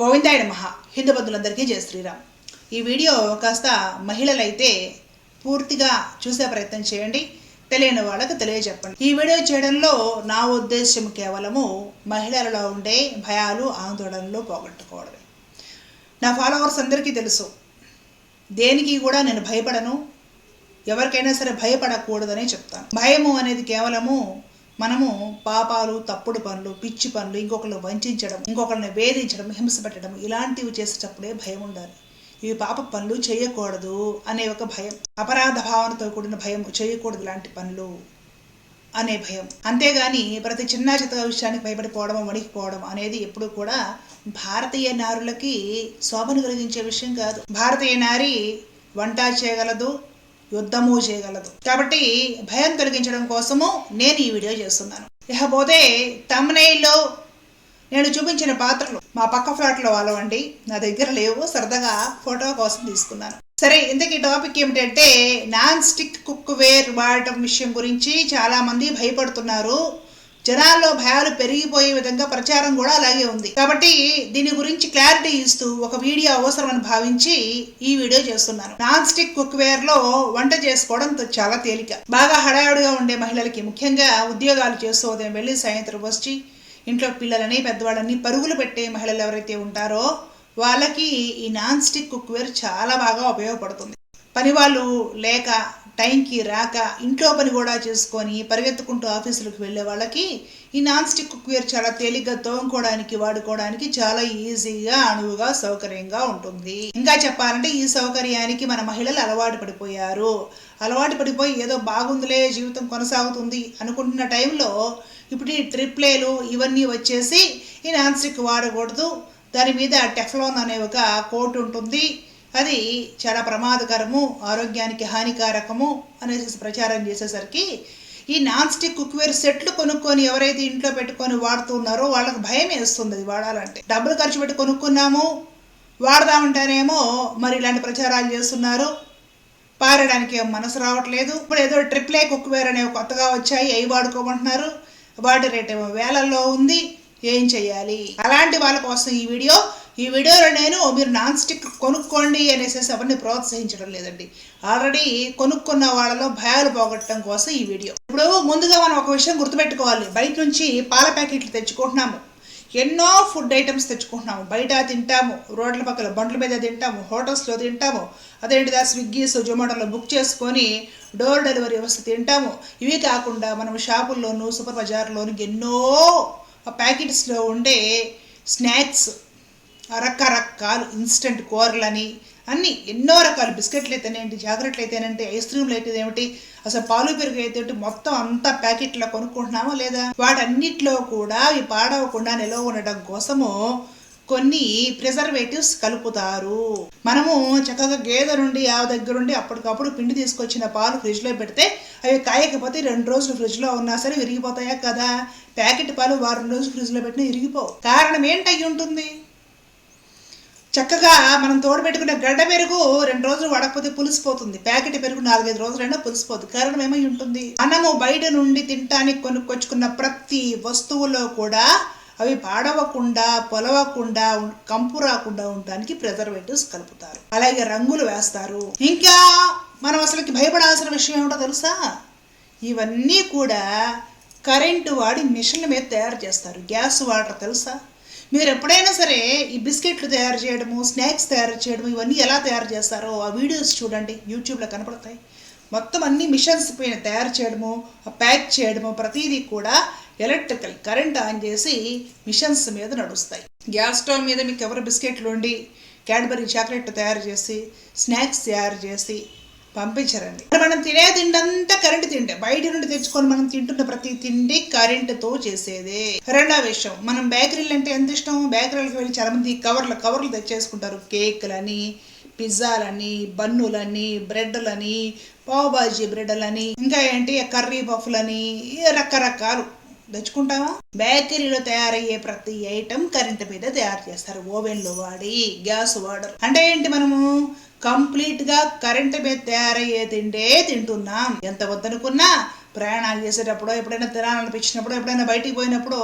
గోవిందాయ మహా హిందూ బంధువులందరికీ జయ శ్రీరామ్. ఈ వీడియో కాస్త మహిళలైతే పూర్తిగా చూసే ప్రయత్నం చేయండి. తెలియని వాళ్ళకి తెలియజెప్పండి. ఈ వీడియో చేయడంలో నా ఉద్దేశం కేవలము మహిళలలో ఉండే భయాలు ఆందోళనలు పోగొట్టుకోవడమే. నా ఫాలోవర్స్ అందరికీ తెలుసు. దేనికి కూడా నేను భయపడను. ఎవరికైనా సరే భయపడకూడదనే చెప్తాను. భయము అనేది కేవలము మనము పాపాలు తప్పుడు పనులు పిచ్చి పనులు ఇంకొకరిని వంచడం ఇంకొకరిని వేధించడం హింస పెట్టడం ఇలాంటివి చేసేటప్పుడే భయం ఉండాలి. ఇవి పాప పనులు చేయకూడదు అనే ఒక భయం. అపరాధ భావనతో కూడిన భయం చేయకూడదు ఇలాంటి పనులు అనే భయం. అంతేగాని ప్రతి చిన్న చిత్త విషయానికి భయపడిపోవడం వణికిపోవడం అనేది ఎప్పుడు కూడా భారతీయ నారులకి శోభను కలిగించే విషయం కాదు. భారతీయ నారి వంట చేయగలదు యుద్ధము చేయగలదు. కాబట్టి భయం తొలగించడం కోసము నేను ఈ వీడియో చేస్తున్నాను. ఇకపోతే తమ్నైల్లో నేను చూపించిన పాత్రలు మా పక్క ఫ్లాట్లో వాళ్ళవండి నా దగ్గర లేవు సరదాగా ఫోటో కోసం తీసుకున్నాను. సరే ఇంతకీ టాపిక్ ఏమిటంటే నాన్ స్టిక్ కుక్ వేర్ వాడటం విషయం గురించి చాలామంది భయపడుతున్నారు. జనాల్లో భయాలు పెరిగిపోయే విధంగా ప్రచారం కూడా అలాగే ఉంది. కాబట్టి దీని గురించి క్లారిటీ ఇస్తూ ఒక వీడియో అవసరమని భావించి ఈ వీడియో చేస్తున్నాను. నాన్ స్టిక్ కుక్ వేర్లో వంట చేసుకోవడం చాలా తేలిక. బాగా హడావుడిగా ఉండే మహిళలకి ముఖ్యంగా ఉద్యోగాలు చేస్తూ ఉదయం వెళ్ళి సాయంత్రం వచ్చి ఇంట్లో పిల్లలని పెద్దవాళ్ళని పరుగులు పెట్టే మహిళలు ఎవరైతే ఉంటారో వాళ్ళకి ఈ నాన్ స్టిక్ కుక్వేర్ చాలా బాగా ఉపయోగపడుతుంది. పని వాళ్ళు లేక టైంకి రాక ఇంట్లో పని కూడా చేసుకొని పరిగెత్తుకుంటూ ఆఫీసులకు వెళ్ళే వాళ్ళకి ఈ నాన్ స్టిక్ కుక్వేర్ చాలా తేలిగ్గా తోముకోవడానికి వాడుకోవడానికి చాలా ఈజీగా అణువుగా సౌకర్యంగా ఉంటుంది. ఇంకా చెప్పాలంటే ఈ సౌకర్యానికి మన మహిళలు అలవాటు పడిపోయారు. అలవాటు పడిపోయి ఏదో బాగుందిలే జీవితం కొనసాగుతుంది అనుకుంటున్న టైంలో ఇప్పుడు ఈ ట్రిప్లేలు ఇవన్నీ వచ్చేసి ఈ నాన్ స్టిక్ వాడకూడదు. దాని మీద టెఫ్లాన్ అనే ఒక కోట్ ఉంటుంది. అది చాలా ప్రమాదకరము ఆరోగ్యానికి హానికారకము అనేసి ప్రచారం చేసేసరికి ఈ నాన్ స్టిక్ కుక్వేర్ సెట్లు కొనుక్కొని ఎవరైతే ఇంట్లో పెట్టుకొని వాడుతున్నారో వాళ్ళకి భయం వేస్తుంది అది వాడాలంటే. డబ్బులు ఖర్చు పెట్టి కొనుక్కున్నాము వాడదామంటేనేమో మరి ఇలాంటి ప్రచారాలు చేస్తున్నారు. పారడానికి ఏం మనసు రావట్లేదు. ఇప్పుడు ఏదో ట్రిప్లే కుక్వేర్ అనేవి కొత్తగా వచ్చాయి అవి వాడుకోమంటున్నారు. వాటి రేట్ ఏమో వేలల్లో ఉంది. ఏం చేయాలి అలాంటి వాళ్ళ కోసం ఈ వీడియో ఈ వీడియోలో నేను మీరు నాన్ స్టిక్ కొనుక్కోండి అనేసి ఎవరిని ప్రోత్సహించడం లేదండి. ఆల్రెడీ కొనుక్కున్న వాళ్ళలో భయాలు పోగొట్టడం కోసం ఈ వీడియో. ఇప్పుడు ముందుగా మనం ఒక విషయం గుర్తుపెట్టుకోవాలి. బయట నుంచి పాల ప్యాకెట్లు తెచ్చుకుంటున్నాము. ఎన్నో ఫుడ్ ఐటమ్స్ తెచ్చుకుంటున్నాము. బయట తింటాము. రోడ్ల పక్కల బండ్ల మీద తింటాము. హోటల్స్లో తింటాము. అదేంటిదా? స్విగ్గీస్ జొమాటోలో బుక్ చేసుకొని డోర్ డెలివరీ వ్యవస్థ తింటాము. ఇవి కాకుండా మనం షాపుల్లోనూ సూపర్ బజార్లోను ఎన్నో ప్యాకెట్స్లో ఉండే స్నాక్స్ రకరకాలు ఇన్స్టెంట్ కూరలని అన్ని ఎన్నో రకాల బిస్కెట్లు అయితేనేంటి జాగ్రత్తలు అయితేనేంటి ఐస్ క్రీమ్లు అయితే ఏమిటి అసలు పాలు పెరుగు అయితే మొత్తం అంతా ప్యాకెట్లో కొనుక్కుంటున్నామా లేదా? వాటన్నిటిలో కూడా అవి పాడవకుండా నిల్వ ఉండడం కోసము కొన్ని ప్రిజర్వేటివ్స్ కలుపుతారు. మనము చక్కగా గేదె నుండి ఆవు దగ్గరుండి అప్పటికప్పుడు పిండి తీసుకొచ్చిన పాలు ఫ్రిడ్జ్లో పెడితే అవి కాయకపోతే రెండు రోజులు ఫ్రిడ్జ్లో ఉన్నా సరే విరిగిపోతాయా కదా? ప్యాకెట్ పాలు వారం రోజులు ఫ్రిడ్జ్లో పెట్టినా విరిగిపోవు. కారణం ఏంటై ఉంటుంది? చక్కగా మనం తోడుపెట్టుకునే గడ్డ పెరుగు రెండు రోజులు వడకపోతే పులిసిపోతుంది. ప్యాకెట్ పెరుగు నాలుగైదు రోజులైనా పులిసిపోతుంది. కారణం ఏమై ఉంటుంది? మనము బయట నుండి తినటానికి కొనుక్కొచ్చుకున్న ప్రతి వస్తువులో కూడా అవి పాడవకుండా పొలవకుండా కంపు రాకుండా ఉండడానికి ప్రిజర్వేటివ్స్ కలుపుతారు. అలాగే రంగులు వేస్తారు. ఇంకా మనం అసలుకి భయపడాల్సిన విషయం ఏమిటో తెలుసా? ఇవన్నీ కూడా కరెంటు వాడి మిషన్ల మీద తయారు చేస్తారు. గ్యాస్ వాటర్ తెలుసా? మీరు ఎప్పుడైనా సరే ఈ బిస్కెట్లు తయారు చేయడము స్నాక్స్ తయారు చేయడము ఇవన్నీ ఎలా తయారు చేస్తారో ఆ వీడియోస్ చూడండి. యూట్యూబ్లో కనపడతాయి. మొత్తం అన్ని మిషన్స్ పైన తయారు చేయడము ప్యాక్ చేయడము ప్రతిదీ కూడా ఎలక్ట్రికల్ కరెంట్ ఆన్ చేసి మిషన్స్ మీద నడుస్తాయి. గ్యాస్ స్టవ్ మీద మీకు ఎవరు బిస్కెట్లు ఉండి క్యాడ్బరీ చాక్లెట్ తయారు చేసి స్నాక్స్ తయారు చేసి పంపించరండి. మనం తినే తిండంతా కరెంటు తింటే బయట నుండి తెచ్చుకొని మనం తింటున్న ప్రతి తిండి కరెంటుతో చేసేదే. రెండో విషయం మనం బేకరీలు అంటే ఎంత ఇష్టం? బేకరీలకు వెళ్ళి చాలా మంది కవర్లు కవర్లు తెచ్చేసుకుంటారు. కేకులని పిజ్జాలని బన్నులని బ్రెడ్లని పావుబాజీ బ్రెడ్లని ఇంకా ఏంటి? కర్రీ పఫ్లని రకరకాలు తెచ్చుకుంటామా? బేకరీలో తయారయ్యే ప్రతి ఐటమ్ కరెంట్ మీద తయారు చేస్తారు. ఓవెన్లు వాడి గ్యాస్ వాడరు. అంటే ఏంటి మనము? కంప్లీట్గా కరెంట్ మీద తయారయ్యే తిండే తింటున్నాం. ఎంత వద్దనుకున్నా ప్రయాణాలు చేసేటప్పుడు ఎప్పుడైనా తినాలనిపించినప్పుడు ఎప్పుడైనా బయటికి పోయినప్పుడు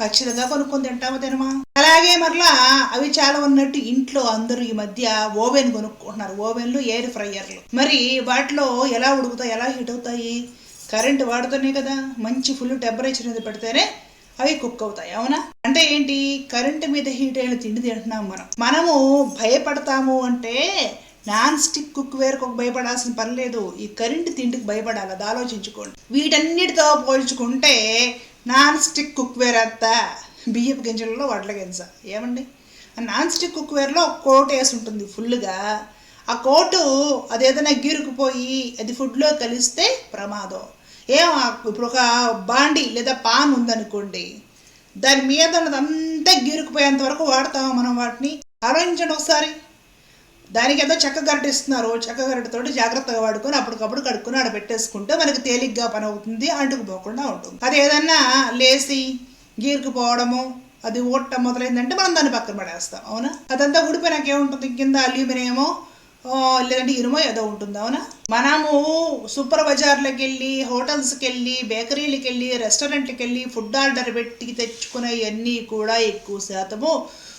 ఖచ్చితంగా కొనుక్కొని తింటామో తినమా? అలాగే మరలా అవి చాలా ఉన్నట్టు ఇంట్లో అందరూ ఈ మధ్య ఓవెన్ కొనుక్కుంటున్నారు. ఓవెన్లు ఎయిర్ ఫ్రైయర్లు. మరి వాటిలో ఎలా ఉడుకుతాయి ఎలా హీట్ అవుతాయి? కరెంట్ వాడుతూనే కదా. మంచి ఫుల్ టెంపరేచర్ మీద పెడితేనే అవి కుక్ అవుతాయి అవునా? అంటే ఏంటి? కరెంట్ మీద హీట్ అయిన తిండి తింటున్నాం మనం. మనము భయపడతాము అంటే నాన్ స్టిక్ కుక్ వేర్కి ఒక భయపడాల్సిన పని లేదు. ఈ కరెంటు తిండికి భయపడాలి. అది ఆలోచించుకోండి. వీటన్నిటితో పోల్చుకుంటే నాన్ స్టిక్ కుక్ వేర్ అంతా బియ్యపు గింజలలో వడ్ల గింజ. ఏమండి? నాన్ స్టిక్ కుక్ వేర్లో ఒక కోట్ వేసి ఉంటుంది ఫుల్గా ఆ కోటు అది ఏదైనా గీరుకుపోయి అది ఫుడ్లో కలిస్తే ప్రమాదం. ఏం ఇప్పుడు ఒక బాండి లేదా పాన్ ఉందనుకోండి దాని మీద ఉన్నదంతా గీరుకుపోయేంత వరకు వాడతాము మనం వాటిని? ఆలోచించండి ఒకసారి. దానికి ఏదో చెక్క గరిట ఇస్తున్నారు చెక్క గరిటతోటి జాగ్రత్తగా వాడుకొని అప్పటికప్పుడు కడుక్కొని ఆడ పెట్టేసుకుంటే మనకి తేలిగ్గా పని అవుతుంది అంటుకుపోకుండా ఉంటుంది. అది ఏదన్నా లేసి గీరుకుపోవడము అది ఊడటం మొదలైందంటే మనం దాన్ని పక్కన పడేస్తాం. అవునా? అదంతా ఊడిపోయినాక ఏముంటుంది? కింద అల్యూమినియమో లేదంటే ఇనుమో ఏదో ఉంటుంది. అవునా? మనము సూపర్ బజార్లకు వెళ్ళి హోటల్స్కి వెళ్ళి బేకరీలకు వెళ్ళి రెస్టారెంట్కి వెళ్ళి ఫుడ్ ఆర్డర్ పెట్టి తెచ్చుకునేవన్నీ కూడా ఎక్కువ శాతము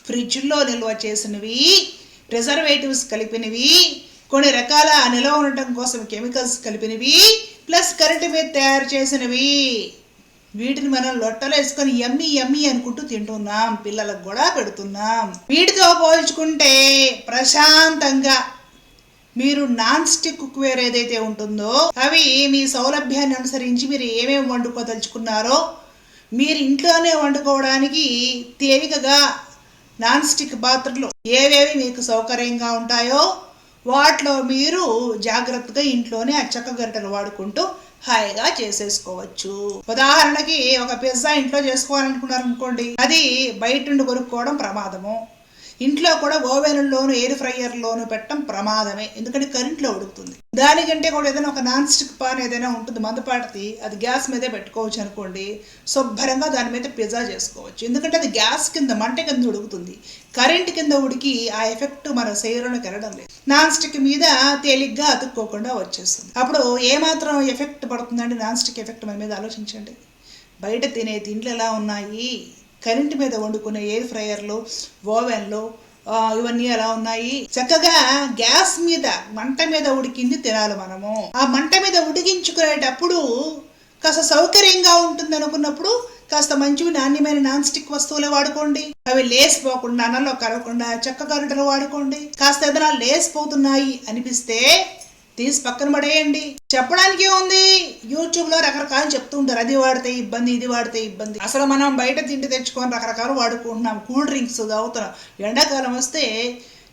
ఫ్రిడ్జ్లో నిల్వ చేసినవి ప్రిజర్వేటివ్స్ కలిపినవి కొన్ని రకాల నిల్వ ఉండటం కోసం కెమికల్స్ కలిపినవి ప్లస్ కరెంటు మీద తయారు చేసినవి. వీటిని మనం లొట్టలు వేసుకొని ఎమ్మి ఎమ్మి అనుకుంటూ తింటున్నాం పిల్లలకు కూడా పెడుతున్నాం. వీటితో పోల్చుకుంటే ప్రశాంతంగా మీరు నాన్ స్టిక్ కుక్వేర్ ఏదైతే ఉంటుందో అవి మీ సౌలభ్యాన్ని అనుసరించి మీరు ఏమేమి వండుకోదలుచుకున్నారో మీరు ఇంట్లోనే వండుకోవడానికి తేలికగా నాన్ స్టిక్ పాత్రలు ఏవేవి మీకు సౌకర్యంగా ఉంటాయో వాటిలో మీరు జాగ్రత్తగా ఇంట్లోనే ఆ చెక్క గరిటలు వాడుకుంటూ హాయిగా చేసేసుకోవచ్చు. ఉదాహరణకి ఒక పిజ్జా ఇంట్లో చేసుకోవాలనుకున్నారు అనుకోండి అది బయట నుండి కొనుక్కోవడం ప్రమాదము. ఇంట్లో కూడా ఓవెన్లోను ఎయిర్ ఫ్రైయర్లోను పెట్టడం ప్రమాదమే. ఎందుకంటే కరెంట్లో ఉడుకుతుంది. దానికంటే కూడా ఏదైనా ఒక నాన్ స్టిక్ పాన్ ఏదైనా ఉంటుంది మందపాటిది అది గ్యాస్ మీదే పెట్టుకోవచ్చు అనుకోండి శుభ్రంగా దాని మీద పిజ్జా చేసుకోవచ్చు. ఎందుకంటే అది గ్యాస్ కింద మంట కింద ఉడుకుతుంది. కరెంట్ కింద ఉడికి ఆ ఎఫెక్ట్ మన శరీరంలోకి వెళ్ళడం లేదు. నాన్ స్టిక్ మీద తేలిగ్గా అతుక్కోకుండా వచ్చేస్తుంది. అప్పుడు ఏమాత్రం ఎఫెక్ట్ పడుతుందండి? నాన్ స్టిక్ ఎఫెక్ట్ మన మీద ఆలోచించండి. బయట తినే తిండ్లు ఎలా ఉన్నాయి? కరెంట్ మీద వండుకునే ఎయిర్ ఫ్రైయర్లు ఓవెన్లు ఇవన్నీ ఎలా ఉన్నాయి? చక్కగా గ్యాస్ మీద మంట మీద ఉడికింది తినాలి మనము. ఆ మంట మీద ఉడికించుకునేటప్పుడు కాస్త సౌకర్యంగా ఉంటుంది అనుకున్నప్పుడు కాస్త మంచివి నాణ్యమైన నాన్ స్టిక్ వస్తువులే వాడుకోండి. అవి లేసిపోకుండా అన్నంలో కలగకుండా చెక్క గరిటెలు వాడుకోండి. కాస్త ఏదైనా లేసిపోతున్నాయి అనిపిస్తే తీసి పక్కన పడేయండి. చెప్పడానికి ఏముంది? యూట్యూబ్లో రకరకాలు చెప్తూ ఉంటారు. అది వాడితే ఇబ్బంది ఇది వాడితే ఇబ్బంది. అసలు మనం బయట తిండి తెచ్చుకొని రకరకాలు వాడుకుంటున్నాం. కూల్ డ్రింక్స్ తాగుతున్నాం. ఎండాకాలం వస్తే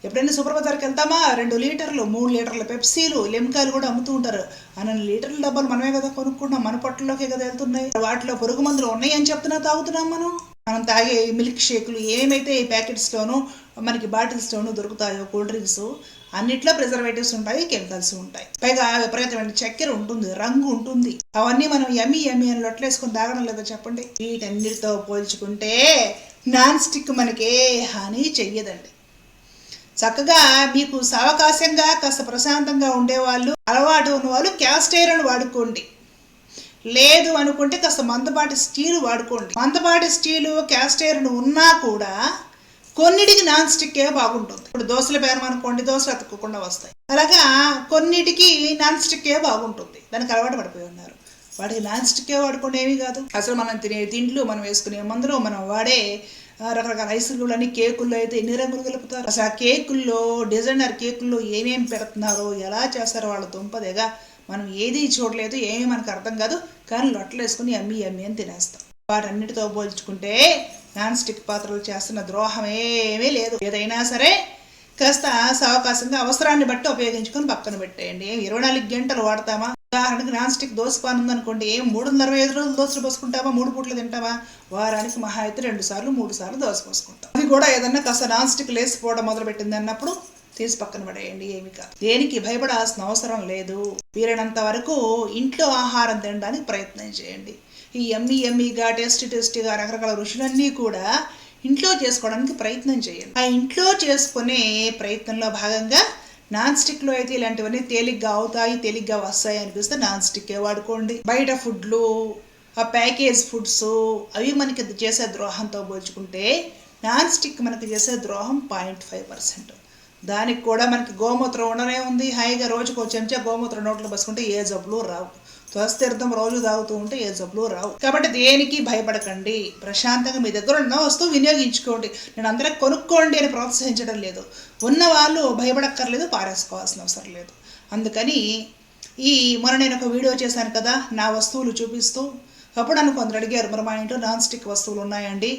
ఎప్పుడైనా సూపర్ బజార్కి వెళ్తామా? రెండు లీటర్లు మూడు లీటర్ల పెప్సీలు లిమ్కాయలు కూడా అమ్ముతూ ఉంటారు. అన్న లీటర్ల డబ్బాలు మనమే కదా కొనుక్కుంటున్నాం. మన పొట్టలోకే కదా వెళ్తున్నాయి. వాటిలో పురుగు మందులు ఉన్నాయి అని చెప్తున్నా తాగుతున్నాం మనం. మనం తాగే మిల్క్ షేక్లు ఏమైతే ఈ ప్యాకెట్స్లోనూ మనకి బాటిల్స్లోనూ దొరుకుతాయో కూల్ డ్రింక్స్ అన్నిట్లో ప్రిజర్వేటివ్స్ ఉంటాయి కెమికల్స్ ఉంటాయి. పైగా విపరీతమైన చక్కెర ఉంటుంది రంగు ఉంటుంది. అవన్నీ మనం ఎమ్మి ఎమ్మి అని లొట్లేసుకొని తాగడం లేదో చెప్పండి. వీటన్నిటితో పోల్చుకుంటే నాన్ స్టిక్ మనకే హాని చెయ్యదండి. చక్కగా మీకు సవకాశంగా కాస్త ప్రశాంతంగా ఉండేవాళ్ళు అలవాటు ఉన్నవాళ్ళు క్యాస్ట్ వాడుకోండి. లేదు అనుకుంటే కాస్త మందపాటి స్టీల్ వాడుకోండి. మందపాటి స్టీలు క్యాస్ట్ ఉన్నా కూడా కొన్నిటికి నాన్ స్టిక్కే బాగుంటుంది. ఇప్పుడు దోశల పేరం అనుకోండి దోశలు అతుక్కోకుండా వస్తాయి. అలాగా కొన్నిటికి నాన్ స్టిక్కే బాగుంటుంది. దానికి అలవాటు పడిపోయి ఉన్నారు. వాడికి నాన్ స్టిక్కే వాడుకోండి ఏమీ కాదు. అసలు మనం తినే తిండ్లు మనం వేసుకునే మందులు మనం వాడే రకరకాల ఐసులు అన్ని కేకుల్లో అయితే ఎన్ని రంగులు కలుపుతారు? అసలు ఆ కేకుల్లో డిజైనర్ కేకుల్లో ఏమేమి పెడుతున్నారో ఎలా చేస్తారో వాళ్ళ దుంపదేగా మనం ఏది చూడలేదు ఏమీ మనకు అర్థం కాదు. కానీ లొట్టలు వేసుకుని అమ్మి అమ్మి అని తినేస్తాం. వాటన్నిటితో పోల్చుకుంటే నాన్ స్టిక్ పాత్రలు చేస్తున్న ద్రోహం ఏమీ లేదు. ఏదైనా సరే కాస్త సవకాశంగా అవసరాన్ని బట్టి ఉపయోగించుకొని పక్కన పెట్టేయండి. ఇరవై నాలుగు గంటలు వాడతామా? ఉదాహరణకు నాన్ స్టిక్ దోశ పాన్ ఉందనుకోండి ఏం మూడు వందల అరవై ఐదు రోజులు దోశలు పోసుకుంటామా మూడు పూట్లు తింటామా వారానికి మహా అయితే రెండు సార్లు మూడు సార్లు దోశ పోసుకుంటాం. అది కూడా ఏదన్నా కాస్త నాన్ స్టిక్ లేసిపోవడం మొదలు పెట్టింది అన్నప్పుడు తీసి పక్కన పడేయండి ఏమి కాదు. దేనికి భయపడాల్సిన అవసరం లేదు. వీలైనంత వరకు ఇంట్లో ఆహారం తినడానికి ప్రయత్నం చేయండి. ఈ ఎమ్మి ఎమ్మిగా టేస్టీ టేస్టీగా రకరకాల రుచులన్నీ కూడా ఇంట్లో చేసుకోవడానికి ప్రయత్నం చేయండి. ఆ ఇంట్లో చేసుకునే ప్రయత్నంలో భాగంగా నాన్ స్టిక్లో అయితే ఇలాంటివన్నీ తేలిగ్గా అవుతాయి తేలిగ్గా వస్తాయి అనిపిస్తే నాన్ స్టిక్కే వాడుకోండి. బయట ఫుడ్లు ఆ ప్యాకేజ్ ఫుడ్స్ అవి మనకి చేసే ద్రోహంతో పోల్చుకుంటే నాన్ స్టిక్ మనకి చేసే ద్రోహం పాయింట్ ఫైవ్ పర్సెంట్. దానికి కూడా మనకి గోమూత్రం ఉండనే ఉంది. హాయిగా రోజుకు ఒక చెంచా గోమూత్రం నోట్లో బసుకుంటే ఏ జబ్బులు రావు. తులసితీర్థం రోజు తాగుతూ ఉంటే ఏ జబ్బులు రావు. కాబట్టి దేనికి భయపడకండి. ప్రశాంతంగా మీ దగ్గర ఉన్న వస్తువు వినియోగించుకోండి. నేను అందరికి కొనుక్కోండి అని ప్రోత్సహించడం లేదు. ఉన్న వాళ్ళు భయపడక్కర్లేదు పారేసుకోవాల్సిన అవసరం లేదు. అందుకని ఈ మొన్న నేను ఒక వీడియో చేశాను కదా నా వస్తువులు చూపిస్తూ. అప్పుడు నన్ను కొందరు అడిగారు మరి మా ఇంట్లో నాన్ స్టిక్ వస్తువులు ఉన్నాయండి?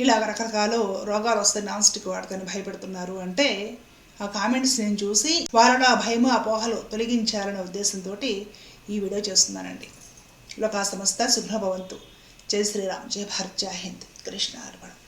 ఇలా రకరకాల రోగాలు వస్తాయి నాన్ స్టిక్ వాడుకొని భయపెడుతున్నారు. అంటే ఆ కామెంట్స్ నేను చూసి వాళ్ళలో ఆ భయము అపోహలు తొలగించాలనే ఉద్దేశంతో ఈ వీడియో చేస్తున్నానండి. లోకా సమస్త శుభ్రభవంతు జై శ్రీరామ్. జై భారత్. జై హింద్. కృష్ణ అర్పణం.